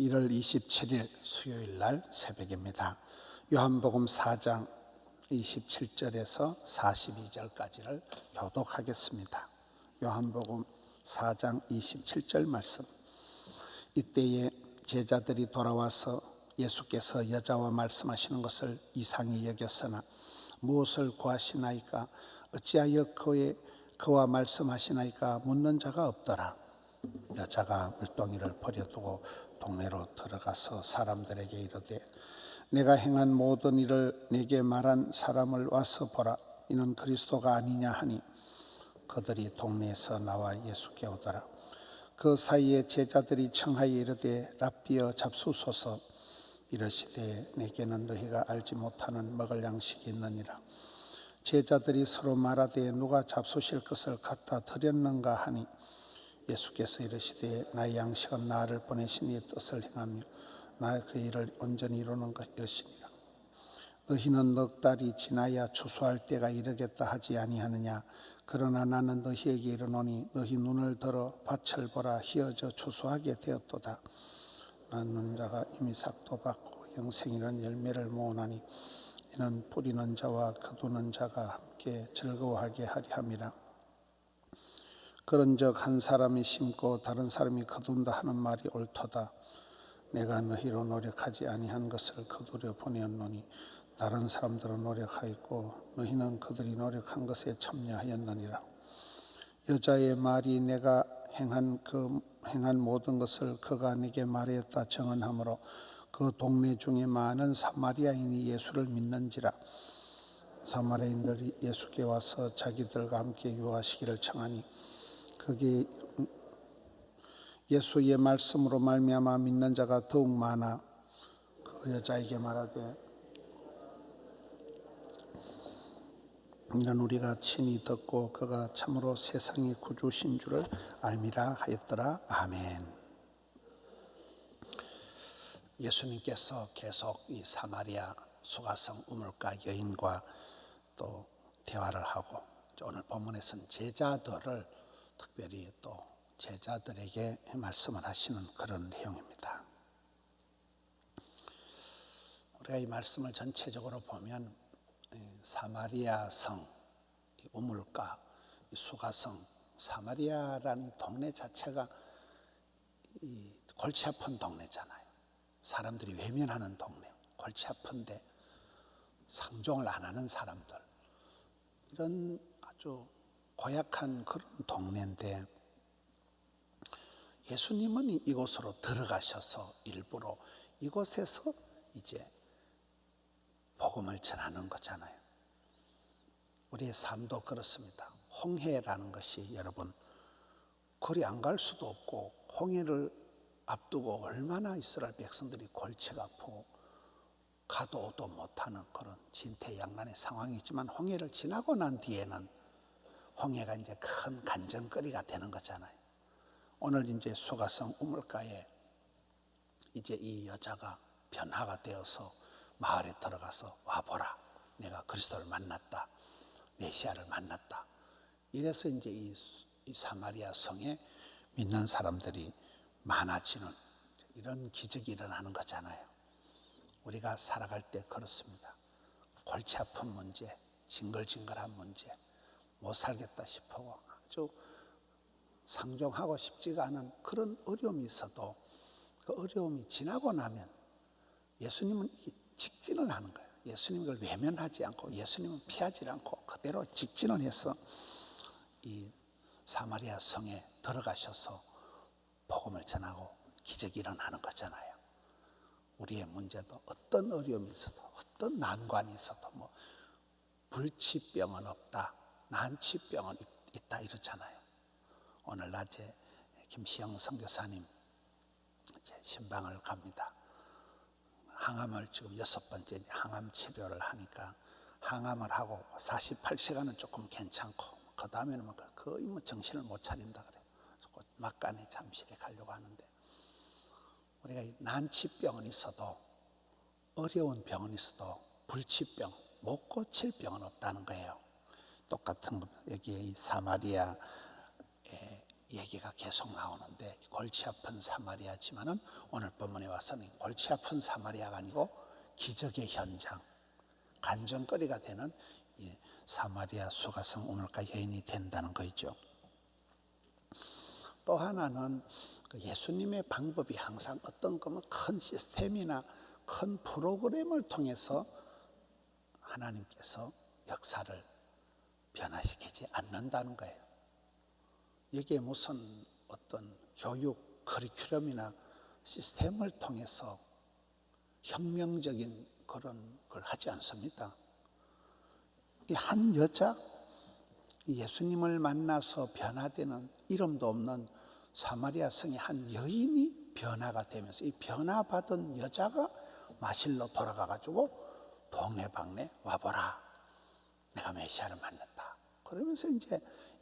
1월 27일 수요일 날 새벽입니다. 요한복음 4장 27절에서 42절까지를 교독하겠습니다. 요한복음 4장 27절 말씀. 이때에 제자들이 돌아와서 예수께서 여자와 말씀하시는 것을 이상히 여겼으나 무엇을 구하시나이까 어찌하여 그의 그와 말씀하시나이까 묻는 자가 없더라. 여자가 물동이를 버려두고 동네로 들어가서 사람들에게 이르되 내가 행한 모든 일을 내게 말한 사람을 와서 보라. 이는 그리스도가 아니냐 하니 그들이 동네에서 나와 예수께 오더라. 그 사이에 제자들이 청하여 이르되 랍비여 잡수소서 이러시되 내게는 너희가 알지 못하는 먹을 양식이 있느니라. 제자들이 서로 말하되 누가 잡수실 것을 갖다 드렸는가 하니 예수께서 이르시되 나의 양식은 나를 보내신 이의 뜻을 행하며 나의 그 일을 온전히 이루는 것이니라 너희는 넉 달이 지나야 추수할 때가 이르겠다 하지 아니하느냐? 그러나 나는 너희에게 이르노니 너희 눈을 들어 밭을 보라 희어져 추수하게 되었도다. 낳는 자가 이미 삭도 받고 영생이란 열매를 모으나니 이는 뿌리는 자와 거두는 자가 함께 즐거워하게 하리 함이라 그런즉 한 사람이 심고 다른 사람이 거둔다 하는 말이 옳도다. 내가 너희로 노력하지 아니한 것을 거두려 보내었노니 다른 사람들은 노력하였고 너희는 그들이 노력한 것에 참여하였느니라. 여자의 말이 내가 행한 그 행한 모든 것을 그가 내게 말하였다 정언하므로 그 동네 중에 많은 사마리아인이 예수를 믿는지라. 사마리아인들이 예수께 와서 자기들과 함께 유하시기를 청하니 그게 예수의 말씀으로 말미암아 믿는 자가 더욱 많아 그 여자에게 말하되 이는 우리가 친히 듣고 그가 참으로 세상의 구주신 줄을 알미라 하였더라 아멘. 예수님께서 계속 이 사마리아 수가성 우물가 여인과 또 대화를 하고 오늘 본문에서는 제자들을 특별히 또 제자들에게 말씀을 하시는 그런 내용입니다. 우리가 이 말씀을 전체적으로 보면 사마리아 성, 우물가, 수가성, 사마리아라는 동네 자체가 골치 아픈 동네잖아요. 사람들이 외면하는 동네, 골치 아픈데 상종을 안 하는 사람들 이런 아주 고약한 그런 동네인데 예수님은 이곳으로 들어가셔서 일부러 이곳에서 이제 복음을 전하는 거잖아요. 우리의 삶도 그렇습니다. 홍해라는 것이 여러분 거리 안 갈 수도 없고 홍해를 앞두고 얼마나 이스라엘 백성들이 골치가 아프고 가도 오도 못하는 그런 진퇴양난의 상황이지만 홍해를 지나고 난 뒤에는 홍해가 이제 큰 간정거리가 되는 거잖아요. 오늘 이제 수가성 우물가에 이제 이 여자가 변화가 되어서 마을에 들어가서 와보라. 내가 그리스도를 만났다. 메시아를 만났다. 이래서 이제 이, 이 사마리아 성에 믿는 사람들이 많아지는 이런 기적이 일어나는 거잖아요. 우리가 살아갈 때 그렇습니다. 골치 아픈 문제, 징글징글한 문제, 못 살겠다 싶어 아주 상종하고 싶지가 않은 그런 어려움이 있어도 그 어려움이 지나고 나면 예수님은 직진을 하는 거예요. 예수님 을 외면하지 않고 예수님은 피하지 않고 그대로 직진을 해서 이 사마리아 성에 들어가셔서 복음을 전하고 기적이 일어나는 거잖아요. 우리의 문제도 어떤 어려움이 있어도 어떤 난관이 있어도 뭐 불치병은 없다. 난치병은 있다 이러잖아요. 오늘 낮에 김시영 선교사님 이제 신방을 갑니다. 항암을 지금 여섯 번째 항암 치료를 하니까 항암을 하고 48시간은 조금 괜찮고 그 다음에는 뭐 거의 뭐 정신을 못 차린다 그래요. 막간에 잠실에 가려고 하는데 우리가 난치병은 있어도 어려운 병은 있어도 불치병, 못 고칠 병은 없다는 거예요. 똑같은 것 여기에 이 사마리아 얘기가 계속 나오는데 골치 아픈 사마리아지만은 오늘 본문에 와서는 골치 아픈 사마리아가 아니고 기적의 현장, 간증거리가 되는 이 사마리아 수가성 우물가 여인이 된다는 거죠. 또 하나는 그 예수님의 방법이 항상 어떤 거면 큰 시스템이나 큰 프로그램을 통해서 하나님께서 역사를 변화시키지 않는다는 거예요. 이게 무슨 어떤 교육 커리큘럼이나 시스템을 통해서 혁명적인 그런 걸 하지 않습니다. 이한 여자 예수님을 만나서 변화되는 이름도 없는 사마리아 성의 한 여인이 변화가 되면서 이 변화받은 여자가 마실로 돌아가 가지고 동네방네 와보라. 내가 메시아를 만났다. 그러면서 이제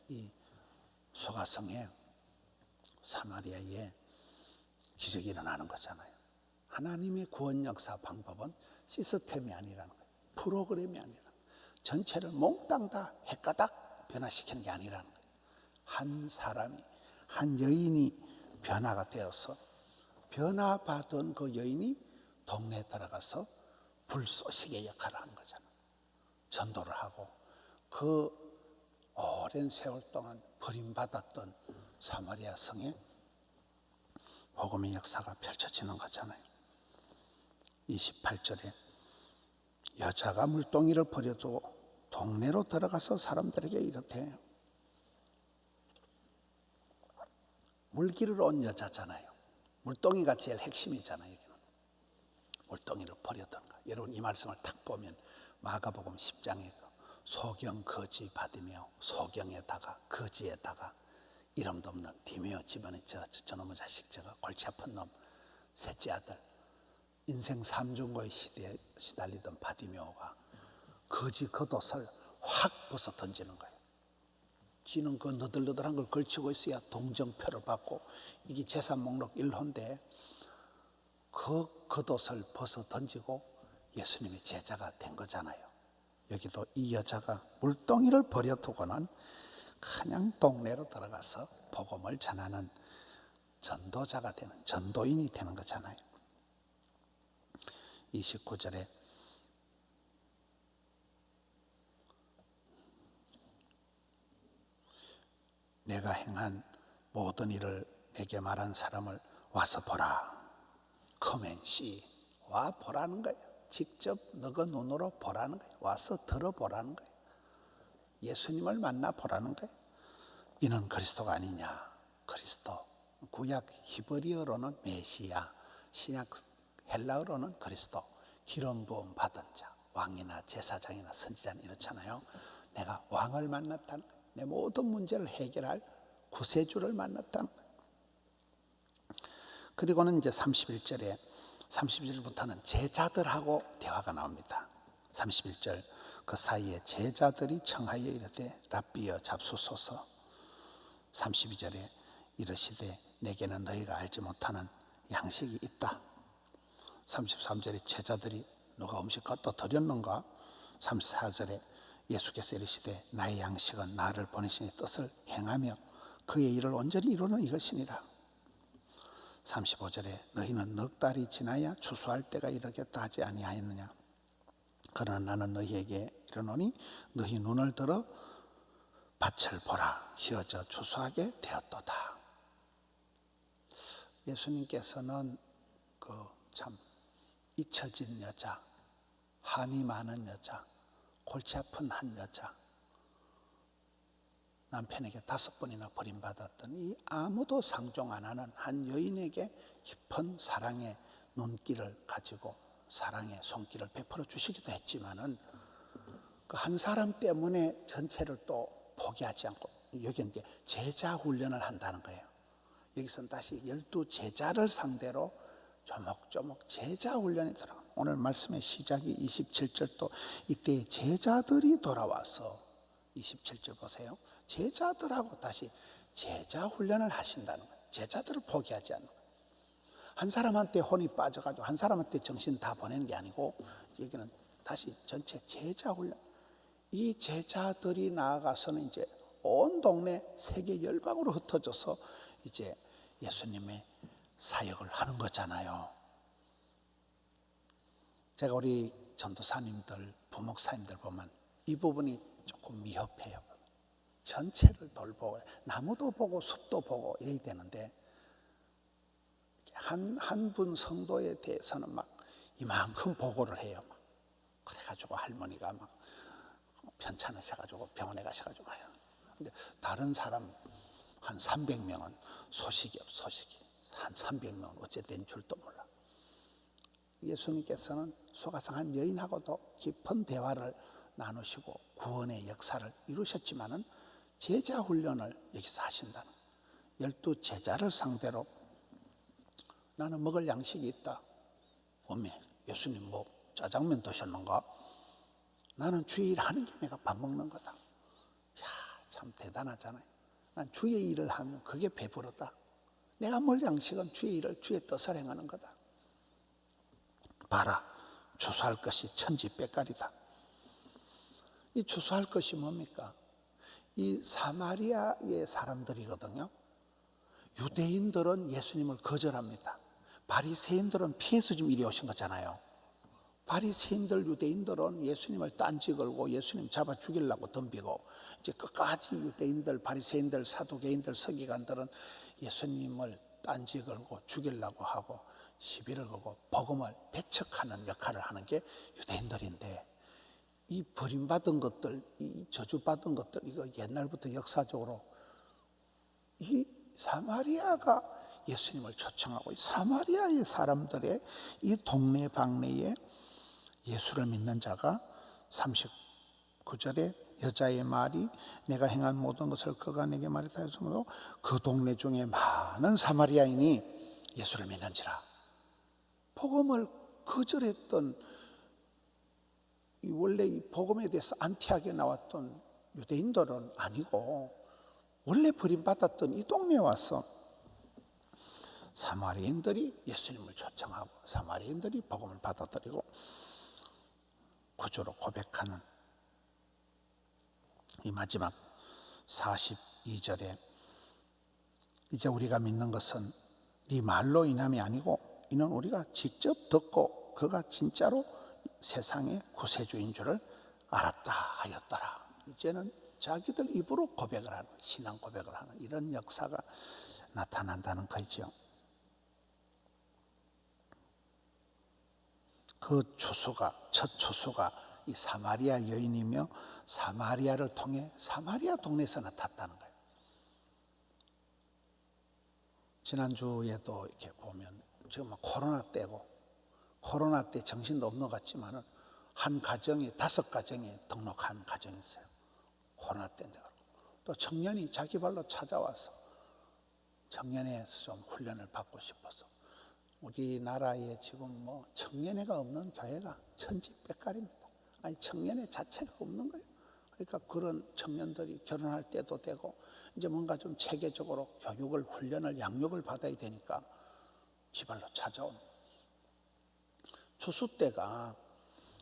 이 소가성에 사마리아에 기적이 일어나는 거잖아요. 하나님의 구원 역사 방법은 시스템이 아니라는 거예요. 프로그램이 아니라 전체를 몽땅 다 헷가닥 변화시키는 게 아니라는 거예요. 한 사람이 한 여인이 변화가 되어서 변화받은 그 여인이 동네에 들어가서 불쏘시개 역할을 하는 거잖아. 전도를 하고 그 오랜 세월 동안 버림받았던 사마리아 성에 복음의 역사가 펼쳐지는 거잖아요. 28절에 여자가 물동이를 버려도 동네로 들어가서 사람들에게 이렇대 물길을 온 여자잖아요. 물동이가 제일 핵심이잖아요. 여기는. 물동이를 버렸던가. 여러분 이 말씀을 탁 보면 마가복음 10장에 소경 거지 받으며 소경에다가 거지에다가 이름도 없는 디메오 집안의 저, 저, 저놈의 자식 저가 골치 아픈 놈 셋째 아들 인생 삼중고의 시대에 시달리던 바디메오가 거지 겉옷을 확 벗어 던지는 거예요. 지는 그 너덜너덜한 걸 걸치고 있어야 동정표를 받고 이게 재산 목록 1호인데 그 겉옷을 벗어 던지고 예수님의 제자가 된 거잖아요. 여기도 이 여자가 물동이를 버려두고는 그냥 동네로 들어가서 복음을 전하는 전도자가 되는 전도인이 되는 거잖아요. 29절에 내가 행한 모든 일을 내게 말한 사람을 와서 보라. 커맨시 와 보라는 거예요. 직접 너가 눈으로 보라는 거예요. 와서 들어보라는 거예요. 예수님을 만나 보라는 거예요. 이는 그리스도가 아니냐? 그리스도. 구약 히브리어로는 메시아, 신약 헬라어로는 그리스도. 기름 부음 받은 자, 왕이나 제사장이나 선지자는 이렇잖아요. 내가 왕을 만났다는 거예요. 내 모든 문제를 해결할 구세주를 만났다는 거예요. 그리고는 이제 31절에 31절부터는 제자들하고 대화가 나옵니다. 31절 그 사이에 제자들이 청하여 이르되 랍비여 잡수소서 32절에 이르시되 내게는 너희가 알지 못하는 양식이 있다. 33절에 제자들이 너가 음식 갖다 드렸는가? 34절에 예수께서 이르시되 나의 양식은 나를 보내신 뜻을 행하며 그의 일을 온전히 이루는 이것이니라. 35절에 너희는 넉 달이 지나야 추수할 때가 이르겠다 하지 아니하였느냐. 그러나 나는 너희에게 이르노니 너희 눈을 들어 밭을 보라 휘어져 추수하게 되었도다. 예수님께서는 그 참 잊혀진 여자, 한이 많은 여자, 골치 아픈 한 여자, 남편에게 다섯 번이나 버림받았던 이 아무도 상종 안 하는 한 여인에게 깊은 사랑의 눈길을 가지고 사랑의 손길을 베풀어 주시기도 했지만은 그 한 사람 때문에 전체를 또 포기하지 않고 여기는 이제 제자 훈련을 한다는 거예요. 여기서는 다시 열두 제자를 상대로 조목조목 제자 훈련이 들어가. 오늘 말씀의 시작이 27절도 이때 제자들이 돌아와서 27절 보세요. 제자들하고 다시 제자 훈련을 하신다는 거예요. 제자들을 포기하지 않는 거예요. 한 사람한테 혼이 빠져가지고 한 사람한테 정신 다 보내는 게 아니고 여기는 다시 전체 제자 훈련. 이 제자들이 나아가서는 이제 온 동네 세계 열방으로 흩어져서 이제 예수님의 사역을 하는 거잖아요. 제가 우리 전도사님들, 부목사님들 보면 이 부분이 조금 미흡해요. 전체를 돌보고 나무도 보고 숲도 보고 이래야 되는데 한 한 분 성도에 대해서는 막 이만큼 보고를 해요. 막. 그래가지고 할머니가 막 편찮으셔가지고 병원에 가셔가지고 해요. 근데 다른 사람 한 300명은 소식이 없 소식이 한 300명은 어째 된 줄도 몰라. 예수님께서는 소가성 한 여인하고도 깊은 대화를 나누시고 구원의 역사를 이루셨지만은 제자 훈련을 여기서 하신다는 열두 제자를 상대로 나는 먹을 양식이 있다. 어메 예수님 뭐 짜장면 드셨는가? 나는 주의 일 하는 게 내가 밥 먹는 거다. 야, 참 대단하잖아요. 난 주의 일을 하면 그게 배부르다. 내가 먹을 양식은 주의 일을 주의 뜻을 행하는 거다. 봐라, 추수할 것이 천지백갈이다. 이 추수할 것이 뭡니까? 이 사마리아의 사람들이거든요. 유대인들은 예수님을 거절합니다. 바리새인들은 피해서 지금 이리 오신 거잖아요. 바리새인들 유대인들은 예수님을 딴지 걸고 예수님 잡아 죽이려고 덤비고 이제 끝까지 유대인들 바리새인들 사두개인들 서기관들은 예수님을 딴지 걸고 죽이려고 하고 시비를 걸고 복음을 배척하는 역할을 하는 게 유대인들인데 이 버림받은 것들, 이 저주받은 것들 이거 옛날부터 역사적으로 이 사마리아가 예수님을 초청하고 이 사마리아의 사람들의 이 동네 방네에 예수를 믿는 자가 39절에 여자의 말이 내가 행한 모든 것을 그가 내게 말했다 했으므로 그 동네 중에 많은 사마리아인이 예수를 믿는지라. 복음을 거절했던 이 원래 이 복음에 대해서 안티하게 나왔던 유대인들은 아니고 원래 버림받았던 이 동네에 와서 사마리인들이 예수님을 초청하고 사마리인들이 복음을 받아들이고 구조로 고백하는 이 마지막 42절에 이제 우리가 믿는 것은 네 말로 인함이 아니고 이는 우리가 직접 듣고 그가 진짜로 세상의 구세주인 줄을 알았다 하였더라. 이제는 자기들 입으로 고백을 하는 신앙 고백을 하는 이런 역사가 나타난다는 거죠. 그 추수가 첫 추수가 이 사마리아 여인이며 사마리아를 통해 사마리아 동네에서 나탔다는 거예요. 지난주에도 이렇게 보면 지금 코로나 때고 코로나 때 정신도 없는 것 같지만은 한 가정이 다섯 가정이 등록한 가정이 있어요. 코로나 때인데 또 청년이 자기 발로 찾아와서 청년에서 좀 훈련을 받고 싶어서 우리나라에 지금 뭐 청년회가 없는 교회가 천지백갈입니다. 아니 청년회 자체가 없는 거예요. 그러니까 그런 청년들이 결혼할 때도 되고 이제 뭔가 좀 체계적으로 교육을 훈련을 양육을 받아야 되니까 지발로 찾아온 추수 때가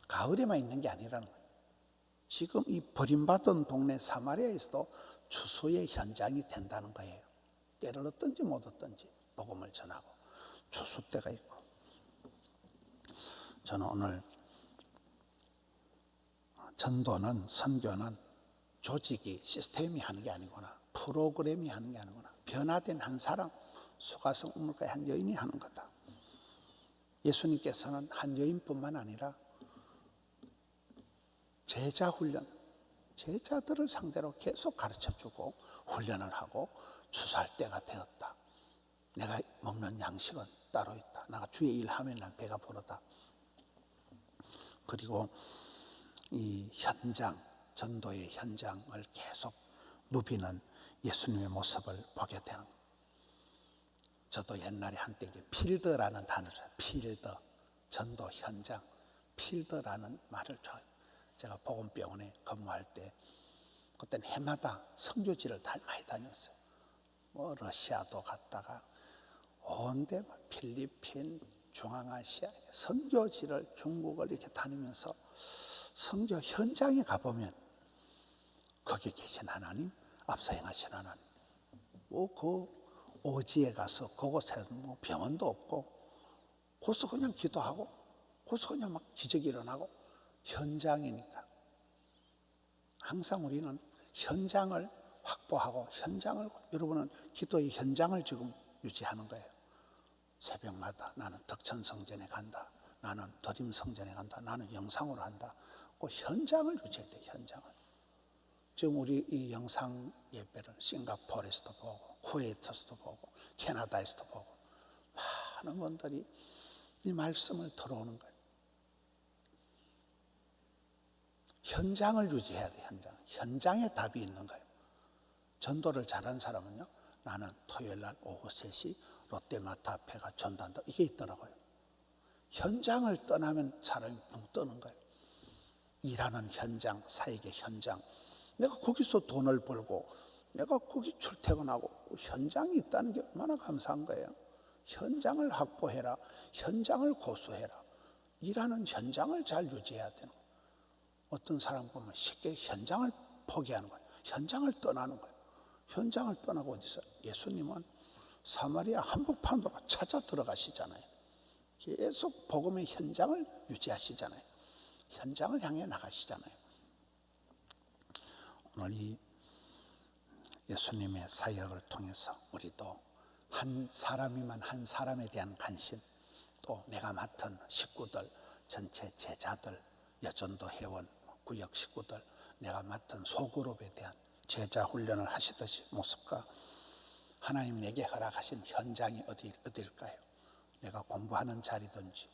가을에만 있는 게 아니라는 거예요. 지금 이 버림받은 동네 사마리아에서도 추수의 현장이 된다는 거예요. 때를 얻든지 못 얻든지 복음을 전하고 추수 때가 있고 저는 오늘 전도는 선교는 조직이 시스템이 하는 게 아니구나 프로그램이 하는 게 아니구나 변화된 한 사람 소가성 우물가의 한 여인이 하는 거다 예수님께서는 한 여인뿐만 아니라 제자 훈련 제자들을 상대로 계속 가르쳐 주고 훈련을 하고 추수할 때가 되었다 내가 먹는 양식은 따로 있다. 내가 주의 일 하면 난 배가 부르다. 그리고 이 현장, 전도의 현장을 계속 누비는 예수님의 모습을 보게 되는 저도 옛날에 한때 이제 필드라는 단어를 필드, 전도 현장, 필드라는 말을 줘요. 제가 보건병원에 근무할 때 그때는 해마다 성교지를 많이 다녔어요. 뭐 러시아도 갔다가 온데 필리핀, 중앙아시아 선교지를 중국을 이렇게 다니면서 선교 현장에 가보면 거기 계신 하나님 앞서 행하신 하나님. 뭐그 오지에 가서 그곳에 뭐 병원도 없고 거기서 그냥 기도하고 거기서 그냥 막 기적이 일어나고 현장이니까 항상 우리는 현장을 확보하고 현장을 여러분은 기도의 현장을 지금 유지하는 거예요. 새벽마다 나는 덕천 성전에 간다. 나는 드림 성전에 간다. 나는 영상으로 한다. 그 현장을 유지해야 돼. 현장을. 지금 우리 이 영상 예배를 싱가포르에서도 보고 쿠웨이트에서도 보고 캐나다에서도 보고 많은 분들이 이 말씀을 들어오는 거예요. 현장을 유지해야 돼. 현장. 현장에 답이 있는 거예요. 전도를 잘하는 사람은요. 나는 토요일 날 오후 3시 롯데마트 앞에 가 전도한다. 이게 있더라고요. 현장을 떠나면 사람이 붕 뜨는 거예요. 일하는 현장, 사역의 현장. 내가 거기서 돈을 벌고 내가 거기 출퇴근하고 현장이 있다는 게 얼마나 감사한 거예요. 현장을 확보해라. 현장을 고수해라. 일하는 현장을 잘 유지해야 되는 거예요. 어떤 사람 보면 쉽게 현장을 포기하는 거예요. 현장을 떠나는 거예요. 현장을 떠나고 어디서 예수님은 사마리아 한복판으로 찾아 들어가시잖아요. 계속 복음의 현장을 유지하시잖아요. 현장을 향해 나가시잖아요. 오늘 이 예수님의 사역을 통해서 우리도 한 사람이만 한 사람에 대한 관심, 또 내가 맡은 식구들, 전체 제자들, 여전도 회원, 구역 식구들, 내가 맡은 소그룹에 대한 제자 훈련을 하시듯이 모습과 하나님 내게 허락하신 현장이 어디, 어디일까요? 내가 공부하는 자리든지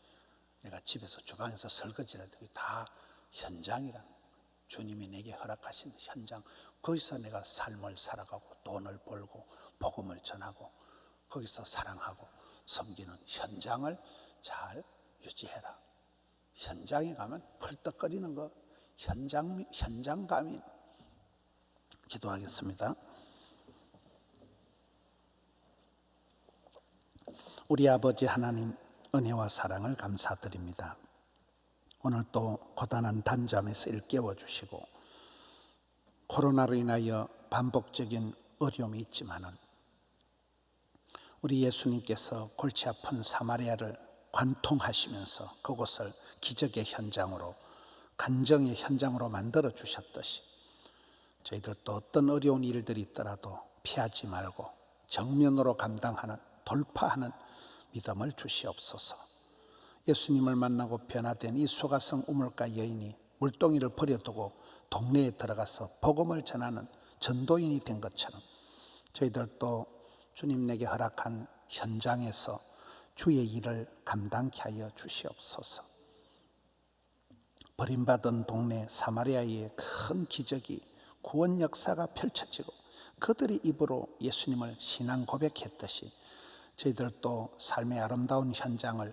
내가 집에서 주방에서 설거지라든지 다 거예요. 주님이 내게 허락하신 현장 거기서 내가 삶을 살아가고 돈을 벌고 복음을 전하고 거기서 사랑하고 섬기는 현장을 잘 유지해라. 현장에 가면 펄떡거리는 거 현장 현장감이 기도하겠습니다. 우리 아버지 하나님 은혜와 사랑을 감사드립니다. 오늘 또 고단한 단잠에서 일깨워 주시고 코로나로 인하여 반복적인 어려움이 있지만은 우리 예수님께서 골치 아픈 사마리아를 관통하시면서 그곳을 기적의 현장으로 간정의 현장으로 만들어 주셨듯이 저희들도 어떤 어려운 일들이 있더라도 피하지 말고 정면으로 감당하는 돌파하는 믿음을 주시옵소서. 예수님을 만나고 변화된 이 소가성 우물가 여인이 물동이를 버려두고 동네에 들어가서 복음을 전하는 전도인이 된 것처럼 저희들도 주님 내게 허락한 현장에서 주의 일을 감당케 하여 주시옵소서. 버림받은 동네 사마리아의 큰 기적이 구원 역사가 펼쳐지고 그들이 입으로 예수님을 신앙 고백했듯이 저희들도 삶의 아름다운 현장을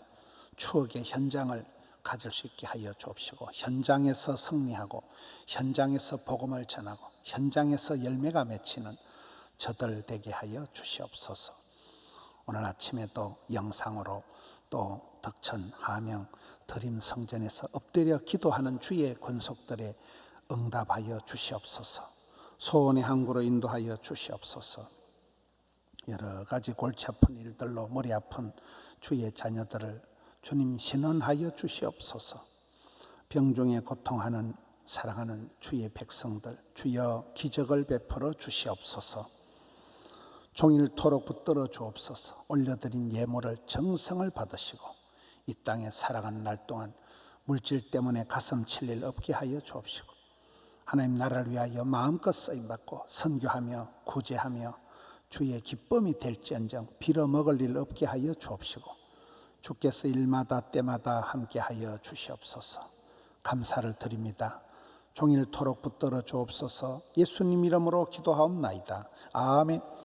추억의 현장을 가질 수 있게 하여 주옵시고 현장에서 승리하고 현장에서 복음을 전하고 현장에서 열매가 맺히는 저들 되게 하여 주시옵소서. 오늘 아침에도 영상으로 또 덕천 하명 드림 성전에서 엎드려 기도하는 주의 권속들에 응답하여 주시옵소서. 소원의 항구로 인도하여 주시옵소서. 여러 가지 골치 아픈 일들로 머리 아픈 주의 자녀들을 주님 신원하여 주시옵소서. 병중에 고통하는 사랑하는 주의 백성들 주여 기적을 베풀어 주시옵소서. 종일토록 붙들어 주옵소서. 올려드린 예물을 정성을 받으시고 이 땅에 살아가는 날 동안 물질 때문에 가슴 칠 일 없게 하여 주옵시고 하나님 나라를 위하여 마음껏 쓰임 받고 선교하며 구제하며 주의 기쁨이 될지언정 빌어 먹을 일 없게 하여 주옵시고 주께서 일마다 때마다 함께 하여 주시옵소서 감사를 드립니다. 종일토록 붙들어 주옵소서 예수님 이름으로 기도하옵나이다. 아멘.